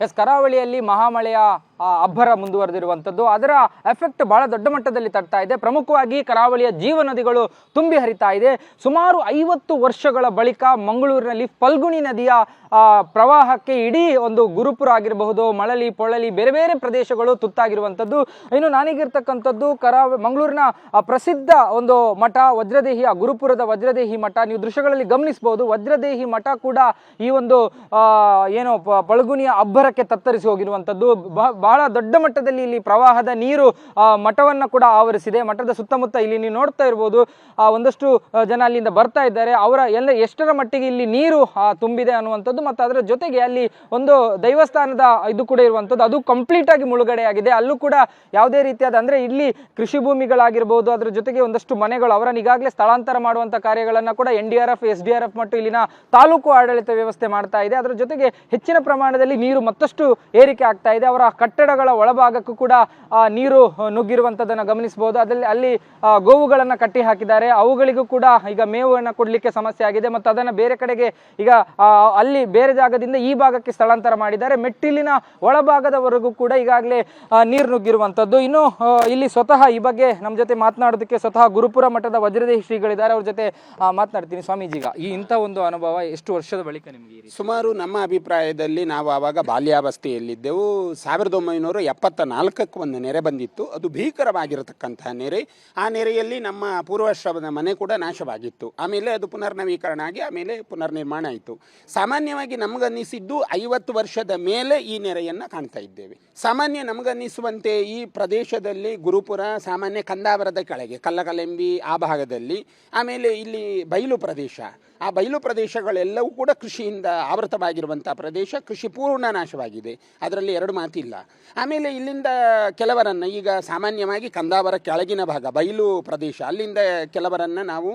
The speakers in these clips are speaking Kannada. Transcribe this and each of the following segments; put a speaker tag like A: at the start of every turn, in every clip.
A: ಎಸ್ ಕರಾವಳಿಯಲ್ಲಿ ಮಹಾಮಳೆಯ ಅಬ್ಬರ ಮುಂದುವರೆದಿರುವಂಥದ್ದು. ಅದರ ಎಫೆಕ್ಟ್ ಬಹಳ ದೊಡ್ಡ ಮಟ್ಟದಲ್ಲಿ ತರ್ತಾ ಇದೆ. ಪ್ರಮುಖವಾಗಿ ಕರಾವಳಿಯ ಜೀವ ನದಿಗಳು ತುಂಬಿ ಹರಿತಾ ಇದೆ. ಸುಮಾರು ಐವತ್ತು ವರ್ಷಗಳ ಬಳಿಕ ಮಂಗಳೂರಿನಲ್ಲಿ ಫಲ್ಗುಣಿ ನದಿಯ ಪ್ರವಾಹಕ್ಕೆ ಇಡೀ ಒಂದು ಗುರುಪುರ ಆಗಿರಬಹುದು, ಮಳಲಿ, ಪೊಳಲಿ, ಬೇರೆ ಬೇರೆ ಪ್ರದೇಶಗಳು ತುತ್ತಾಗಿರುವಂಥದ್ದು. ಇನ್ನು ನಾನೀಗಿರ್ತಕ್ಕಂಥದ್ದು ಕರಾವ, ಮಂಗಳೂರಿನ ಪ್ರಸಿದ್ಧ ಒಂದು ಮಠ, ವಜ್ರದೇಹಿಯ, ಗುರುಪುರದ ವಜ್ರದೇಹಿ ಮಠ. ನೀವು ದೃಶ್ಯಗಳಲ್ಲಿ ಗಮನಿಸಬಹುದು. ವಜ್ರದೇಹಿ ಮಠ ಕೂಡ ಈ ಒಂದು ಏನು ಪ- ಅಬ್ಬರಕ್ಕೆ ತತ್ತರಿಸಿ ಹೋಗಿರುವಂಥದ್ದು. ಬಹಳ ದೊಡ್ಡ ಮಟ್ಟದಲ್ಲಿ ಇಲ್ಲಿ ಪ್ರವಾಹದ ನೀರು ಮಠವನ್ನು ಕೂಡ ಆವರಿಸಿದೆ. ಮಠದ ಸುತ್ತಮುತ್ತ ಇಲ್ಲಿ ನೀವು ನೋಡ್ತಾ ಇರ್ಬೋದು ಒಂದಷ್ಟು ಜನ ಅಲ್ಲಿಂದ ಬರ್ತಾ ಇದ್ದಾರೆ. ಅವರ ಎಲ್ಲ ಎಷ್ಟರ ಮಟ್ಟಿಗೆ ಇಲ್ಲಿ ನೀರು ತುಂಬಿದೆ ಅನ್ನುವಂಥದ್ದು ಮತ್ತು ಅದರ ಜೊತೆಗೆ ಅಲ್ಲಿ ಒಂದು ದೈವಸ್ಥಾನದ ಇದು ಕೂಡ ಇರುವಂಥದ್ದು. ಅದು ಕಂಪ್ಲೀಟ್ ಆಗಿ ಮುಳುಗಡೆ ಆಗಿದೆ ಅಲ್ಲೂ ಕೂಡ ಯಾವುದೇ ರೀತಿಯಾದ ಅಂದರೆ ಇಲ್ಲಿ ಕೃಷಿ ಭೂಮಿಗಳಾಗಿರ್ಬೋದು, ಅದರ ಜೊತೆಗೆ ಒಂದಷ್ಟು ಮನೆಗಳು, ಅವರನ್ನು ಈಗಾಗಲೇ ಸ್ಥಳಾಂತರ ಮಾಡುವಂಥ ಕಾರ್ಯಗಳನ್ನು ಕೂಡ N D R F, S D R F ಮತ್ತು ಇಲ್ಲಿನ ತಾಲೂಕು ಆಡಳಿತ ವ್ಯವಸ್ಥೆ ಮಾಡ್ತಾ ಇದೆ. ಅದರ ಜೊತೆಗೆ ಹೆಚ್ಚಿನ ಪ್ರಮಾಣದಲ್ಲಿ ನೀರು ಮತ್ತಷ್ಟು ಏರಿಕೆ ಆಗ್ತಾ ಇದೆ. ಅವರ ಕಟ್ಟಡಗಳ ಒಳಭಾಗಕ್ಕೂ ಕೂಡ ನೀರು ನುಗ್ಗಿರುವಂತದನ್ನ ಗಮನಿಸಬಹುದು. ಅದರಲ್ಲಿ, ಅಲ್ಲಿ ಗೋವುಗಳನ್ನ ಕಟ್ಟಿ ಹಾಕಿದ್ದಾರೆ. ಅವುಗಳಿಗೂ ಕೂಡ ಈಗ ಮೇವನ್ನು ಕೊಡ್ಲಿಕ್ಕೆ ಸಮಸ್ಯೆ ಆಗಿದೆ ಮತ್ತು ಅದನ್ನ ಬೇರೆ ಕಡೆಗೆ ಈಗ ಅಲ್ಲಿ ಬೇರೆ ಜಾಗದಿಂದ ಈ ಭಾಗಕ್ಕೆ ಸ್ಥಳಾಂತರ ಮಾಡಿದ್ದಾರೆ. ಮೆಟ್ಟಿಲಿನ ಒಳಭಾಗದವರೆಗೂ ಕೂಡ ಈಗಾಗಲೇ ನೀರು ನುಗ್ಗಿರುವಂಥದ್ದು ಇನ್ನು ಇಲ್ಲಿ ಸ್ವತಃ ಈ ಬಗ್ಗೆ ನಮ್ಮ ಜೊತೆ ಮಾತನಾಡೋದಕ್ಕೆ ಸ್ವತಃ ಗುರುಪುರ ಮಠದ ವಜ್ರದೇಹಿ ಶ್ರೀಗಳಿದ್ದಾರೆ. ಅವ್ರ ಜೊತೆ ಮಾತನಾಡ್ತೀನಿ. ಸ್ವಾಮೀಜಿಗ ಈ ಇಂಥ ಒಂದು ಅನುಭವ ಎಷ್ಟು ವರ್ಷದ ಬಳಿಕ ನಿಮಗೆ
B: ಸುಮಾರು ನಮ್ಮ ಅಭಿಪ್ರಾಯದಲ್ಲಿ ನಾವು ಆವಾಗ ಬಾಲ್ಯಾವಸ್ಥೆಯಲ್ಲಿದ್ದೆವು. ಸಾವಿರದ ಒಂಬೈನೂರ ಎಪ್ಪತ್ತ ನಾಲ್ಕಕ್ಕೆ ಒಂದು ನೆರೆ ಬಂದಿತ್ತು. ಅದು ಭೀಕರವಾಗಿರತಕ್ಕಂತಹ ನೆರೆ. ಆ ನೆರೆಯಲ್ಲಿ ನಮ್ಮ ಪೂರ್ವಾಶ್ರಮದ ಮನೆ ಕೂಡ ನಾಶವಾಗಿತ್ತು. ಆಮೇಲೆ ಅದು ಪುನರ್ನವೀಕರಣ ಆಗಿ ಆಮೇಲೆ ಪುನರ್ನಿರ್ಮಾಣ ಆಯಿತು. ಸಾಮಾನ್ಯವಾಗಿ ನಮಗನ್ನಿಸಿದ್ದು ಐವತ್ತು ವರ್ಷದ ಮೇಲೆ ಈ ನೆರೆಯನ್ನು ಕಾಣ್ತಾ ಇದ್ದೇವೆ. ಸಾಮಾನ್ಯ ನಮಗನ್ನಿಸುವಂತೆ ಈ ಪ್ರದೇಶದಲ್ಲಿ ಗುರುಪುರ, ಸಾಮಾನ್ಯ ಕಂದಾವರದ ಕೆಳಗೆ, ಕಲ್ಲಕಲೆಂಬಿ ಆ ಭಾಗದಲ್ಲಿ, ಆಮೇಲೆ ಇಲ್ಲಿ ಬಯಲು ಪ್ರದೇಶ. ಆ ಬಯಲು ಪ್ರದೇಶಗಳೆಲ್ಲವೂ ಕೂಡ ಕೃಷಿಯಿಂದ ಆವೃತವಾಗಿರುವಂಥ ಪ್ರದೇಶ. ಕೃಷಿ ಪೂರ್ಣ ನಾಶವಾಗಿದೆ. ಅದರಲ್ಲಿ ಎರಡು ಮಾತಿಲ್ಲ. ಆಮೇಲೆ ಇಲ್ಲಿಂದ ಕೆಲವರನ್ನು, ಈಗ ಸಾಮಾನ್ಯವಾಗಿ ಕಂದಾವರ ಕೆಳಗಿನ ಭಾಗ ಬಯಲು ಪ್ರದೇಶ, ಅಲ್ಲಿಂದ ಕೆಲವರನ್ನು ನಾವು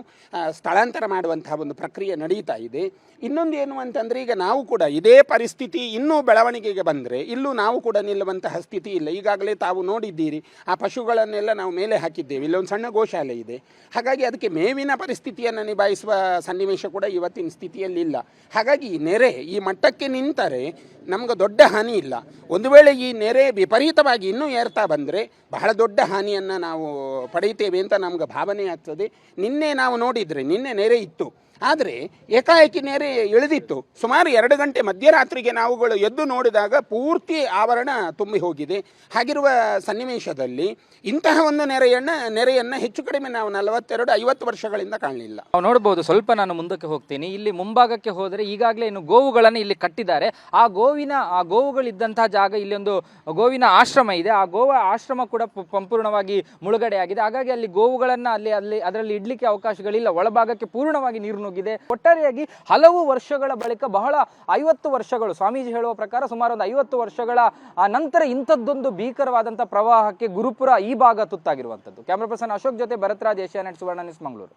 B: ಸ್ಥಳಾಂತರ ಮಾಡುವಂತಹ ಒಂದು ಪ್ರಕ್ರಿಯೆ ನಡೀತಾ ಇದೆ. ಇನ್ನೊಂದು ಏನು ಅಂತಂದರೆ, ಈಗ ನಾವು ಕೂಡ ಇದೇ ಪರಿಸ್ಥಿತಿ ಇನ್ನೂ ಬೆಳವಣಿಗೆಗೆ ಬಂದರೆ, ಇಲ್ಲೂ ನಾವು ಕೂಡ ನಿಲ್ಲುವಂತಹ ಸ್ಥಿತಿ ಇಲ್ಲ. ಈಗಾಗಲೇ ತಾವು ನೋಡಿದ್ದೀರಿ, ಆ ಪಶುಗಳನ್ನೆಲ್ಲ ನಾವು ಮೇಲೆ ಹಾಕಿದ್ದೇವೆ. ಇಲ್ಲೊಂದು ಸಣ್ಣ ಗೋಶಾಲೆ ಇದೆ. ಹಾಗಾಗಿ ಅದಕ್ಕೆ ಮೇವಿನ ಪರಿಸ್ಥಿತಿಯನ್ನು ನಿಭಾಯಿಸುವ ಸನ್ನಿವೇಶ ಕೂಡ ಇವತ್ತಿನ ಸ್ಥಿತಿಯಲ್ಲಿ ಇಲ್ಲ. ಹಾಗಾಗಿ ಈ ನೆರೆ ಈ ಮಟ್ಟಕ್ಕೆ ನಿಂತರೆ ನಮ್ಗೆ ದೊಡ್ಡ ಹಾನಿ ಇಲ್ಲ. ಒಂದು ವೇಳೆ ಈ ನೆರೆ ವಿಪರೀತವಾಗಿ ಇನ್ನೂ ಏರ್ತಾ ಬಂದರೆ ಬಹಳ ದೊಡ್ಡ ಹಾನಿಯನ್ನು ನಾವು ಪಡೆಯುತ್ತೇವೆ ಅಂತ ನಮ್ಗೆ ಭಾವನೆ ಆಗ್ತದೆ. ನಿನ್ನೆ ನಾವು ನೋಡಿದರೆ, ನಿನ್ನೆ ನೆರೆ ಇತ್ತು. ಆದರೆ ಏಕಾಏಕಿ ನೆರೆ ಇಳಿದಿತ್ತು. ಸುಮಾರು ಎರಡು ಗಂಟೆ ಮಧ್ಯರಾತ್ರಿಗೆ ನಾವುಗಳು ಎದ್ದು ನೋಡಿದಾಗ ಪೂರ್ತಿ ಆವರಣ ತುಂಬಿ ಹೋಗಿದೆ. ಹಾಗಿರುವ ಸನ್ನಿವೇಶದಲ್ಲಿ ಇಂತಹ ಒಂದು ನೆರೆಯನ್ನು ನೆರೆಯನ್ನು ಹೆಚ್ಚು ಕಡಿಮೆ ನಾವು ನಲವತ್ತೆರಡು, ಐವತ್ತು ವರ್ಷಗಳಿಂದ ಕಾಣಲಿಲ್ಲ.
A: ನಾವು ನೋಡಬಹುದು ಸ್ವಲ್ಪ ನಾನು ಮುಂದಕ್ಕೆ ಹೋಗ್ತೀನಿ. ಇಲ್ಲಿ ಮುಂಭಾಗಕ್ಕೆ ಹೋದರೆ ಈಗಾಗಲೇ ಇನ್ನು ಗೋವುಗಳನ್ನು ಇಲ್ಲಿ ಕಟ್ಟಿದ್ದಾರೆ. ಆ ಗೋವಿನ, ಆ ಗೋವುಗಳಿದ್ದಂತಹ ಜಾಗ ಇಲ್ಲಿ ಒಂದು ಗೋವಿನ ಆಶ್ರಮ ಇದೆ. ಆ ಗೋವ ಆಶ್ರಮ ಕೂಡ ಸಂಪೂರ್ಣವಾಗಿ ಮುಳುಗಡೆ ಆಗಿದೆ ಹಾಗಾಗಿ ಅಲ್ಲಿ ಗೋವುಗಳನ್ನು ಅಲ್ಲಿ ಅಲ್ಲಿ, ಅದರಲ್ಲಿ ಇಡ್ಲಿಕ್ಕೆ ಅವಕಾಶಗಳಿಲ್ಲ. ಒಳಭಾಗಕ್ಕೆ ಪೂರ್ಣವಾಗಿ ನೀರು ನುಗ್ಗಿದೆ ಒಟ್ಟಾರೆಯಾಗಿ ಹಲವು ವರ್ಷಗಳ ಬಳಿಕ ಬಹಳ ಐವತ್ತು ವರ್ಷಗಳು ಸ್ವಾಮೀಜಿ ಹೇಳುವ ಪ್ರಕಾರ ಸುಮಾರು ಒಂದು ಐವತ್ತು ವರ್ಷಗಳ ಆ ನಂತರ ಇಂಥದ್ದೊಂದು ಭೀಕರವಾದಂಥ ಪ್ರವಾಹಕ್ಕೆ ಗುರುಪುರ ಈ ಭಾಗ ತುತ್ತಾಗಿರುವಂಥದ್ದು. ಕ್ಯಾಮ್ರಾ ಪರ್ಸನ್ ಅಶೋಕ್ ಜೊತೆ ಭರತ್ರಾಜ್ ಏಷ್ಯಾನೆಟ್ ಸುವರ್ಣ ನ್ಯೂಸ್ ಮಂಗಳೂರು.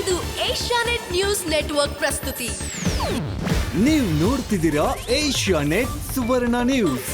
C: ಇದು ಏಷ್ಯಾನೆಟ್ ನ್ಯೂಸ್ ನೆಟ್ವರ್ಕ್ ಪ್ರಸ್ತುತಿ.
D: ನೀವು ನೋಡ್ತಿದ್ದೀರಾ ಏಷ್ಯಾನೆಟ್ ಸುವರ್ಣ ನ್ಯೂಸ್